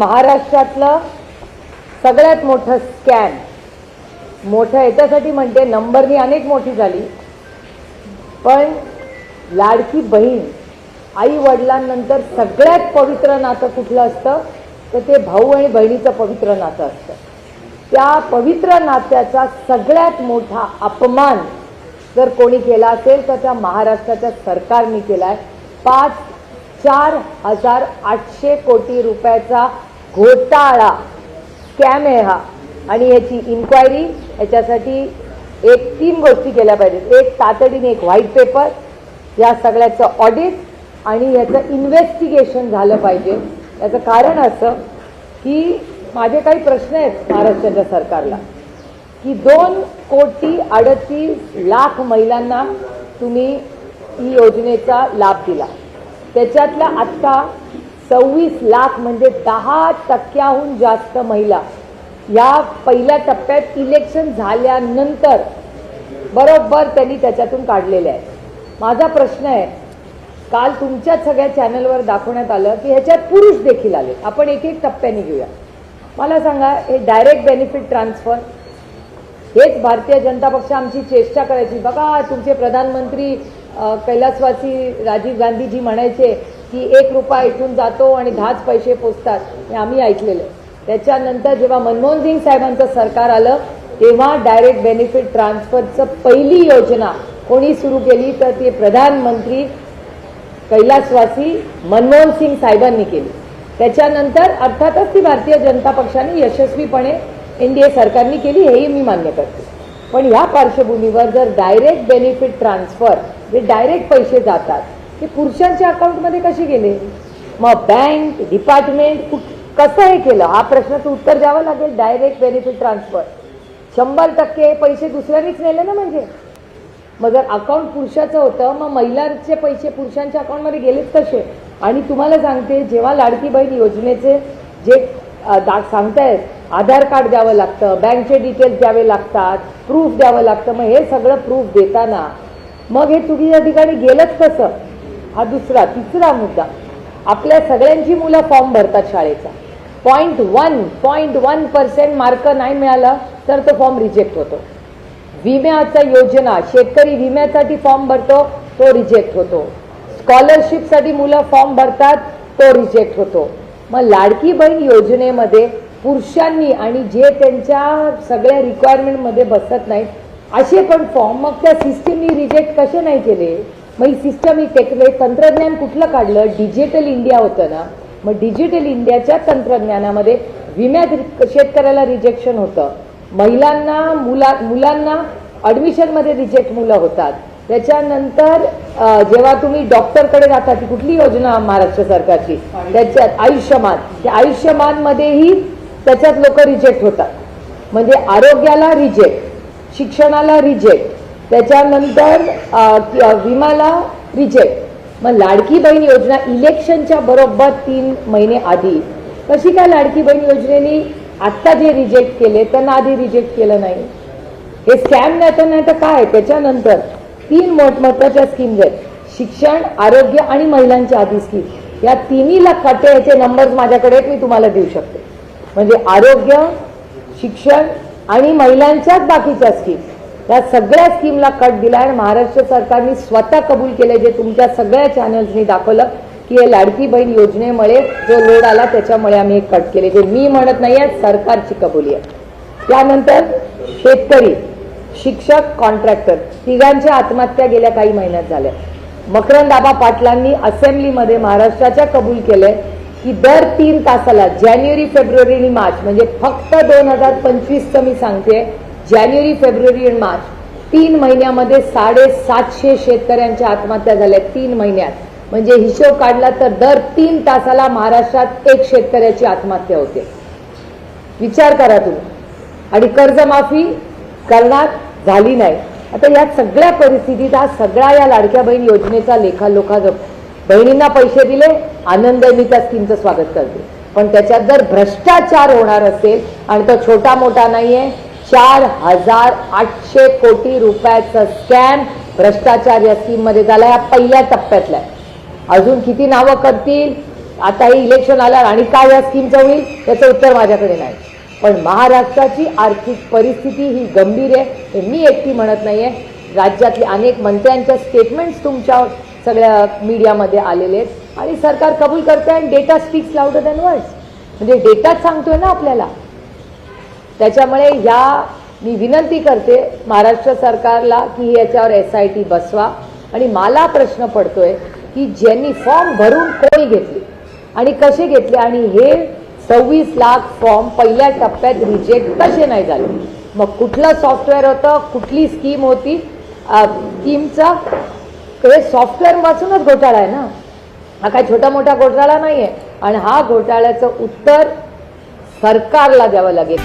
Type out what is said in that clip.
महाराष्ट्रातलं सगळ्यात मोठं स्कॅम मोठं याच्यासाठी म्हणते नंबरनी अनेक मोठी झाली. पण लाडकी बहीण आई वडिलांनंतर सगळ्यात पवित्र नातं कुठलं असतं? तर ते भाऊ आणि बहिणीचं पवित्र नातं असतं. त्या पवित्र नात्याचा सगळ्यात मोठा अपमान जर कोणी केला असेल तर त्या महाराष्ट्राच्या सरकारने केला आहे पाच चार हजार आठशे कोटी रुपयाचा घोटाळा स्कॅम आहे हा. आणि याची इन्क्वायरी याच्यासाठी एक तीन गोष्टी केल्या पाहिजेत. एक तातडीने एक व्हाईट पेपर या सगळ्याचं ऑडिट आणि याचं इन्व्हेस्टिगेशन झालं पाहिजे. याचं कारण असं की माझे काही प्रश्न आहेत महाराष्ट्राच्या सरकारला की दोन कोटी अडतीस लाख महिलांना तुम्ही ही योजनेचा लाभ दिला. त्याच्यातल्या आत्ता सव्वीस लाख म्हणजे दहा टक्क्याहून जास्त महिला. या पहिल्या टप्प्यात इलेक्शन झाल्यानंतर बरोबर त्यांनी त्याच्यातून काढलेले आहेत. माझा प्रश्न आहे काल तुमच्या सगळ्या चॅनलवर दाखवण्यात आलं की ह्याच्यात पुरुष देखील आले. आपण एक एक टप्प्याने घेऊया. मला सांगा हे डायरेक्ट बेनिफिट ट्रान्सफर हेच भारतीय जनता पक्ष आमची चेष्टा करायची. बघा तुमचे प्रधानमंत्री कैलासवासी राजीव गांधीजी म्हणायचे की एक रुपया इथून जातो आणि दहाच पैसे पोचतात हे आम्ही ऐकलेलं त्याच्यानंतर जेव्हा मनमोहन सिंग साहेबांचं सरकार आलं तेव्हा डायरेक्ट बेनिफिट ट्रान्सफरचं पहिली योजना कोणी सुरू केली तर ते प्रधानमंत्री कैलासवासी मनमोहन सिंग साहेबांनी केली. त्याच्यानंतर अर्थातच ती भारतीय जनता पक्षाने यशस्वीपणे एन डी ए सरकारने केली हेही मी मान्य करते. पण ह्या पार्श्वभूमीवर जर डायरेक्ट बेनिफिट ट्रान्सफर जे डायरेक्ट पैसे जातात ते पुरुषांच्या अकाउंटमध्ये कसे गेले? मग बँक डिपार्टमेंट कुठ कसं हे केलं? हा प्रश्नाचं उत्तर द्यावं लागेल डायरेक्ट बेनिफिट ट्रान्सफर शंभर टक्के पैसे दुसऱ्यांनीच नेले ना म्हणजे? मग जर अकाउंट पुरुषाचं होतं मग महिलांचे पैसे पुरुषांच्या अकाउंटमध्ये गेलेच कसे? आणि तुम्हाला सांगते जेव्हा लाडकी बहीण योजनेचे जे दा सांगतायत आधार कार्ड द्यावं लागतं बँकचे डिटेल्स द्यावे लागतात प्रूफ द्यावं लागतं मग हे सगळं प्रूफ देताना मग हे चुकीच्या ठिकाणी गेलंच कसं? हा दुसरा तिसरा मुद्दा. आपल्या सगळ्यांची मुलं फॉर्म भरतात शाळेचा. Point one point one percent mark नाही मिळाला तर तो फॉर्म रिजेक्ट होतो. विम्याचा योजना शेतकरी विम्यासाठी फॉर्म भरतो तो रिजेक्ट होतो. स्कॉलरशिपसाठी मुलं फॉर्म भरतात तो रिजेक्ट होतो. मग लाडकी बहीण योजनेमध्ये पुरुषांनी आणि जे त्यांच्या सगळ्या रिक्वायरमेंटमध्ये बसत नाहीत असे पण फॉर्म मग त्या सिस्टीमनी रिजेक्ट कसे नाही केले? मग ही सिस्टम ही टेक्नॉलॉजी तंत्रज्ञान कुठलं काढलं? डिजिटल इंडिया होतं ना. मग डिजिटल इंडियाच्या तंत्रज्ञानामध्ये विम्यात शेतकऱ्याला रिजेक्शन होतं. महिलांना मुला मुलांना ॲडमिशनमध्ये रिजेक्ट मुलं होतात. त्याच्यानंतर जेव्हा तुम्ही डॉक्टरकडे जाता ती कुठली योजना महाराष्ट्र सरकारची? त्याच्यात आयुष्यमान. त्या आयुष्यमानमध्येही त्याच्यात लोक रिजेक्ट होतात. म्हणजे आरोग्याला रिजेक्ट शिक्षणाला रिजेक्ट त्याच्यानंतर विमाला रिजेक्ट. मग लाडकी बहीण योजना इलेक्शनच्या बरोबर तीन महिने आधी. कशी काय लाडकी बहीण योजनेने आत्ता जे रिजेक्ट केले त्यांना आधी रिजेक्ट केलं नाही? हे स्कॅम नाही तर नाही तर काय? त्याच्यानंतर तीन मोठमोठ्याच्या स्कीम्स आहेत. शिक्षण आरोग्य आणि महिलांच्या आधी स्कीम. या तिन्हीला कटे याचे नंबर्स माझ्याकडे आहेत मी तुम्हाला देऊ शकते. म्हणजे आरोग्य शिक्षण आणि महिलांच्याच बाकीच्या स्कीम. या सगळ्या स्कीमला कट दिला आणि महाराष्ट्र सरकारने स्वतः कबूल केले जे तुमच्या सगळ्या चॅनल्सनी दाखवलं की हे लाडकी बहीण योजनेमुळे जो लोड आला त्याच्यामुळे आम्ही हे कट केले जे मी म्हणत नाही आहे सरकारची कबुली आहे. त्यानंतर शेतकरी शिक्षक कॉन्ट्रॅक्टर तिघांच्या आत्महत्या गेल्या काही महिन्यात झाल्या. मकरंदाबा पाटलांनी असेंब्लीमध्ये महाराष्ट्राच्या कबूल केलंय की दर तीन तासाला जानेवारी फेब्रुवारी आणि मार्च म्हणजे फक्त दोन हजार पंचवीसचं मी सांगते जानेवारी फेब्रुवारी आणि मार्च. तीन महिन्यामध्ये साडेसातशे शेतकऱ्यांच्या आत्महत्या झाल्या तीन महिन्यात. म्हणजे हिशोब काढला तर दर तीन तासाला महाराष्ट्रात एक शेतकऱ्याची आत्महत्या होते. विचार करा तुम्ही. आणि कर्जमाफी करणार झाली नाही. आता या सगळ्या परिस्थितीत हा सगळा या लाडक्या बहीण योजनेचा लेखालोखा जप बहिणींना पैसे दिले आनंद मी त्या स्कीमचं स्वागत करते. पण त्याच्यात जर भ्रष्टाचार होणार असेल आणि तो छोटा मोठा नाहीये चार हजार आठशे कोटी रुपयाचा स्कॅम भ्रष्टाचार या स्कीममध्ये झाला. या पहिल्या टप्प्यातला आहे. अजून किती नावं करतील? आता हे इलेक्शन आल्यावर आणि काय या स्कीमचं होईल? याचं उत्तर माझ्याकडे नाही. पण महाराष्ट्राची आर्थिक परिस्थिती ही गंभीर आहे. हे मी एकटी म्हणत नाही आहे राज्यातले अनेक मंत्र्यांच्या स्टेटमेंट्स तुमच्या सगळ्या मीडियामध्ये आलेले आहेत. आणि सरकार कबूल करते आणि data speaks louder than words म्हणजे डेटाच सांगतोय ना आपल्याला. त्याच्यामुळे या मी विनंती करते महाराष्ट्र सरकारला की याच्यावर एस आय टी बसवा. आणि मला प्रश्न पडतोय की ज्यांनी फॉर्म भरून कोणी घेतले आणि कसे घेतले आणि हे सव्वीस लाख फॉर्म पहिल्या टप्प्यात रिजेक्ट कसे नाही झाले? मग कुठलं सॉफ्टवेअर होतं? कुठली स्कीम होती? स्कीमचा हे सॉफ्टवेअर वाचूनच घोटाळा आहे ना. हा काय छोटा मोठा घोटाळा नाही आहे आणि हा घोटाळ्याचं उत्तर सरकारला द्यावं लागेल.